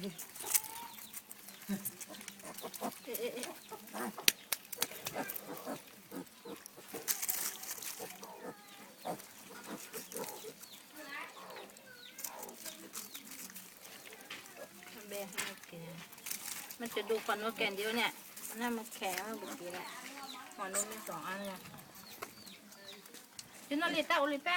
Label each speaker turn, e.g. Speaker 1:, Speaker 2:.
Speaker 1: แบกให้แกมันจะดูฟันว่าแกนเดียวเนี่ยน่ามาแข็งบุกดีแหละหมอนนุ่มมีสองอันเนี่ยจินนอลิต้าโอลิต้า